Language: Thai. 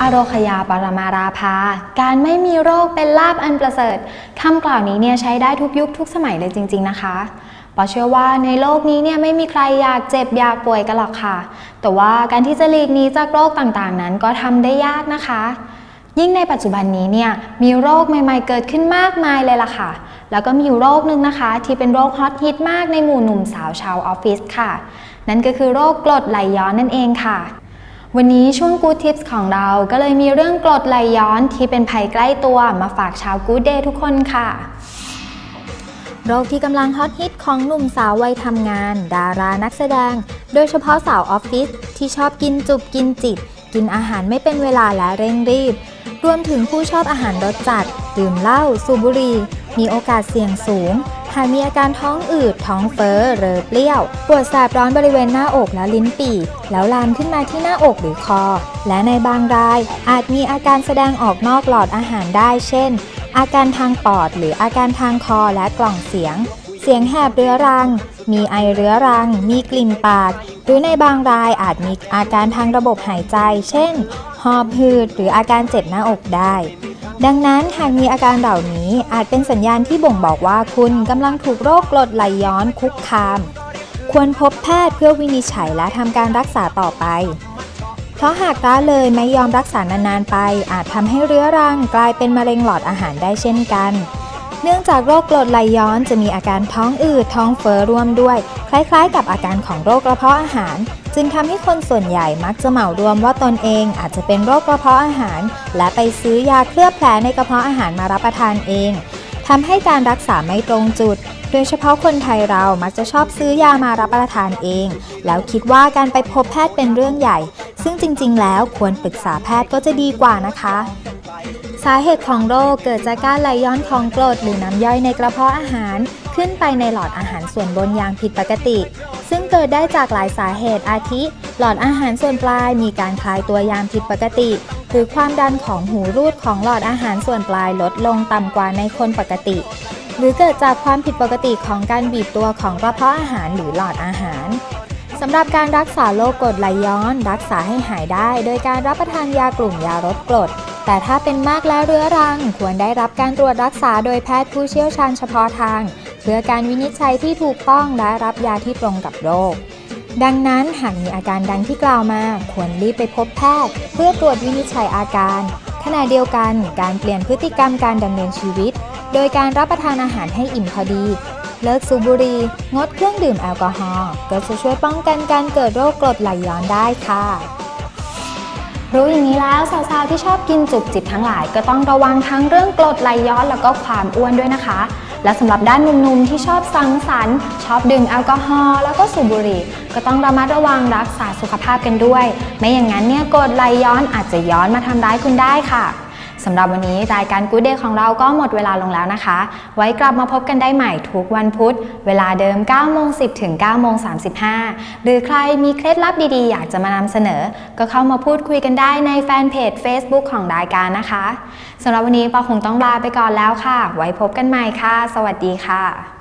อโรคยาปรมาราภา การไม่มีโรคเป็นลาบอันประเสริฐคำกล่าวนี้เนี่ยใช้ได้ทุกยุคทุกสมัยเลยจริง ๆ นะคะปอเชื่อว่าในโลกนี้เนี่ยไม่มีใครอยากเจ็บอยากป่วยกันหรอกค่ะ แต่ว่าการที่จะหลีกหนีจากโรคต่างๆ นั้นก็ทำได้ยากนะคะ ยิ่งในปัจจุบันนี้เนี่ยมีโรคใหม่ๆ เกิดขึ้นมากมายเลยล่ะค่ะ แล้วก็มีอยู่โรคหนึ่งนะคะ ที่เป็นโรคฮอตฮิตมากในหมู่หนุ่มสาวชาวออฟฟิศค่ะ นั่นก็คือโรคกรดไหลย้อนนั่นเองค่ะ วันนี้ช่วง Good Tips ของเราก็เลยมีเรื่องกรดไหลย้อนที่เป็นภัยใกล้ตัวมาฝากชาว Good Day ทุกคนค่ะ โรคที่กำลังฮอตฮิตของหนุ่มสาววัยทำงาน ดารานักแสดง โดยเฉพาะสาวออฟฟิศที่ชอบกินจุบกินจิตกินอาหารไม่เป็นเวลาและเร่งรีบ รวมถึงผู้ชอบอาหารรสจัด ดื่มเหล้าสูบบุหรี่มีโอกาสเสี่ยงสูง หากมีอาการท้องอืด ท้องเฟ้อเรอเปรี้ยว ปวดแสบร้อนบริเวณหน้าอกและลิ้นปี่ แล้วลามขึ้นมาที่หน้าอกหรือคอ และในบางรายอาจมีอาการแสดงออกนอกหลอดอาหารได้ เช่น อาการทางปอดหรืออาการทางคอและกล่องเสียง เสียงแหบเรื้อรัง มีไอเรื้อรัง มีกลิ่นปาก หรือในบางรายอาจมีอาการทางระบบหายใจ เช่น หอบหืดหรืออาการเจ็บหน้าอกได้ ดังนั้นหากมีอาการเหล่านี้อาจเป็นสัญญาณที่บ่งบอกว่าคุณกำลังถูกโรคกรดไหลย้อนคุกคาม ควรพบแพทย์เพื่อวินิจฉัยและทำการรักษาต่อไป เพราะหากละเลยไม่ยอมรักษานานๆไป อาจทำให้เรื้อรังกลายเป็นมะเร็งหลอดอาหารได้เช่นกัน เนื่องจากโรคกรดไหลย้อนจะมีอาการท้องอืดท้องเฟ้อร่วมด้วย คล้ายๆ กับอาการของโรคกระเพาะอาหาร จึงทำให้คนส่วนใหญ่มักจะเหมารวมว่าตนเองอาจจะเป็นโรคกระเพาะอาหาร และไปซื้อยาเคลือบแผลในกระเพาะอาหารมารับประทานเองทำให้การรักษาไม่ตรงจุด โดยเฉพาะคนไทยเรามักจะชอบซื้อยามารับประทานเอง แล้วคิดว่าการไปพบแพทย์เป็นเรื่องใหญ่ ซึ่งจริง ๆ แล้วควรปรึกษาแพทย์ก็จะดีกว่านะคะ สาเหตุของโรคเกิดจากการไหลย้อนของกรดหรือน้ำย่อยในกระเพาะอาหารขึ้นไปในหลอดอาหารส่วนบนอย่างผิดปกติ ซึ่งเกิดได้จากหลายสาเหตุอาทิ หลอดอาหารส่วนปลายมีการคลายตัวยามผิดปกติ หรือความดันของหูรูดของหลอดอาหารส่วนปลายลดลงต่ำกว่าในคนปกติ หรือเกิดจากความผิดปกติของการบีบตัวของกระเพาะอาหารหรือหลอดอาหารสำหรับการรักษาโรคกรดไหลย้อน รักษาให้หายได้ โดยการรับประทานยากลุ่มยาลดกรด แต่ถ้าเป็นมากแล้วเรื้อรัง ควรได้รับการตรวจรักษาโดยแพทย์ผู้เชี่ยวชาญเฉพาะทาง เพื่อการวินิจฉัยที่ถูกต้องและรับยาที่ตรงกับโรค ดังนั้นหากมีอาการดังที่กล่าวมา ควรรีบไปพบแพทย์ เพื่อตรวจวินิจฉัยอาการ ขณะเดียวกันการเปลี่ยนพฤติกรรมการดำเนินชีวิต โดยการรับประทานอาหารให้อิ่มพอดี เลิกสูบบุหรี่งดเครื่องดื่มแอลกอฮอล์ก็จะช่วยป้องกันการเกิดโรคกรดไหลย้อนได้ค่ะ รู้อย่างนี้แล้วสาวๆที่ชอบกินจุบจิบทั้งหลาย ก็ต้องระวังทั้งเรื่องกรดไหลย้อนแล้วก็ความอ้วนด้วยนะคะ และสำหรับด้านหนุ่มๆที่ชอบสังสรรค์ ชอบดื่มแอลกอฮอล์แล้วก็สูบบุหรี่ ก็ต้องระมัดระวังรักษาสุขภาพกันด้วย ไม่อย่างนั้นเนี่ยกรดไหลย้อนอาจจะย้อนมาทำร้ายคุณได้ค่ะ สำหรับวันนี้รายการ Good Day ของเราก็หมดเวลาลงแล้วนะคะ ไว้กลับมาพบกันได้ใหม่ทุกวันพุธ เวลาเดิม9โมง10 ถึง9โมง35 หรือใครมีเคล็ดลับดีๆ อยากจะมานำเสนอ ก็เข้ามาพูดคุยกันได้ในแฟนเพจ Facebook ของรายการนะคะสำหรับวันนี้ปอคงต้องลาไปก่อนแล้วค่ะ ไว้พบกันใหม่ค่ะ สวัสดีค่ะ